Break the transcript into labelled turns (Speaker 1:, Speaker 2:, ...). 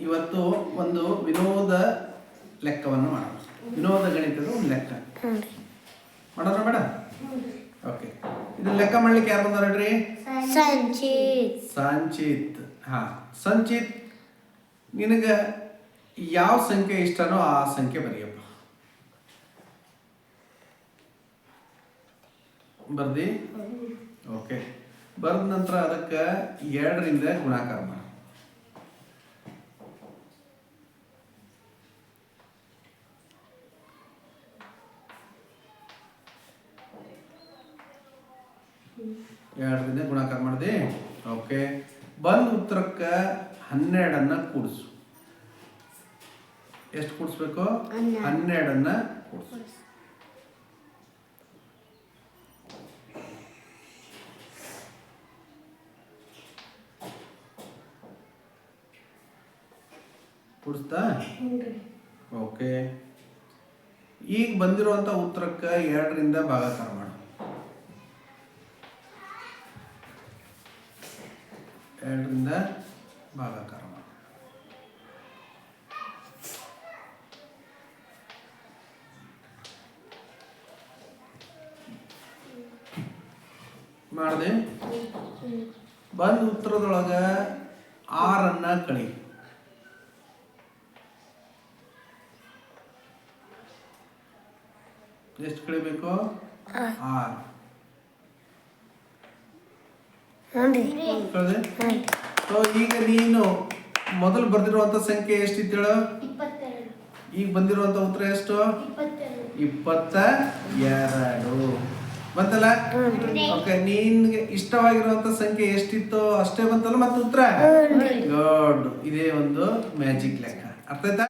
Speaker 1: ಇವತ್ತು ಒಂದು ವಿನೋದ ಲೆಕ್ಕವನ್ನು ಮಾಡೋಣ ವಿನೋದ ಗಣಿತದ ಒಂದು ಲೆಕ್ಕ. ಮಾಡೋಣ ಬೇಡ? ಓಕೆ ಇದು ಲೆಕ್ಕ ಮಾಡ್ಲಿಕ್ಕೆ ಯಾರು ಬಂದಾರ ಹೇಳ್ರಿ?
Speaker 2: ಸಂಚಿತ್.
Speaker 1: ಸಂಚಿತ್. ಹಾ. ಸಂಚಿತ್ ನಿನಗ ಯಾವ ಸಂಖ್ಯೆ ಇಷ್ಟನೋ ಆ ಸಂಖ್ಯೆ ಬರೆಯಪ್ಪ. ಬರ್ದಿ? ಓಕೆ ಬರೆದ ನಂತರ ಅದಕ್ಕೆ ಎರಡರಿಂದ ಗುಣಾಕಾರ ಮಾಡು. ಎರಡರಿಂದ ಗುಣಾಕಾರ ಮಾಡಿದೆ. ಓಕೆ. ಬಂದ ಉತ್ತರಕ್ಕೆ ಹನ್ನೆರಡನ್ನ ಕೂಡಿಸು. ಎಷ್ಟು ಕೂಡಿಸ್ಬೇಕು?
Speaker 2: ಹನ್ನೆರಡು.
Speaker 1: ಹನ್ನೆರಡನ್ನ ಕೂಡಿಸು. ಕೂಡಿಸ್ತಾ? ಓಕೆ. ಈಗ ಬಂದಿರುವಂತ ಉತ್ತರಕ್ಕೆ ಎರಡರಿಂದ ಭಾಗಾಕಾರ ಮಾಡು. ಎರಡರಿಂದ ಭಾಗಾಕಾರ ಮಾಡು ಮಾಡಿದೆ? ಬಂದ ಉತ್ತರದೊಳಗ ಆರನ್ನ ಕಳಿ. ಎಷ್ಟು ಕಳಿಬೇಕು? ಆರು. ಸೊ ಈಗ ನೀನು ಮೊದಲು ಬರ್ದಿರುವಂತ ಸಂಖ್ಯೆ ಎಷ್ಟಿತ್ತು ಹೇಳು? ಈಗ ಬಂದಿರುವಂತ ಉತ್ತರ ಎಷ್ಟು? ಇಪ್ಪತ್ತ ಎರಡು ಬಂತಲ್ಲ? ಓಕೆ ನಿನ್ಗೆ ಇಷ್ಟವಾಗಿರುವಂತ ಸಂಖ್ಯೆ ಎಷ್ಟಿತ್ತು ಅಷ್ಟೇ ಬಂತಲ್ಲ ಮತ್ತೆ ಉತ್ತರ? ಗುಡ್ ಇದೇ ಒಂದು ಮ್ಯಾಜಿಕ್ ಲೆಕ್ಕ. ಅರ್ಥ ಆಯ್ತಾ?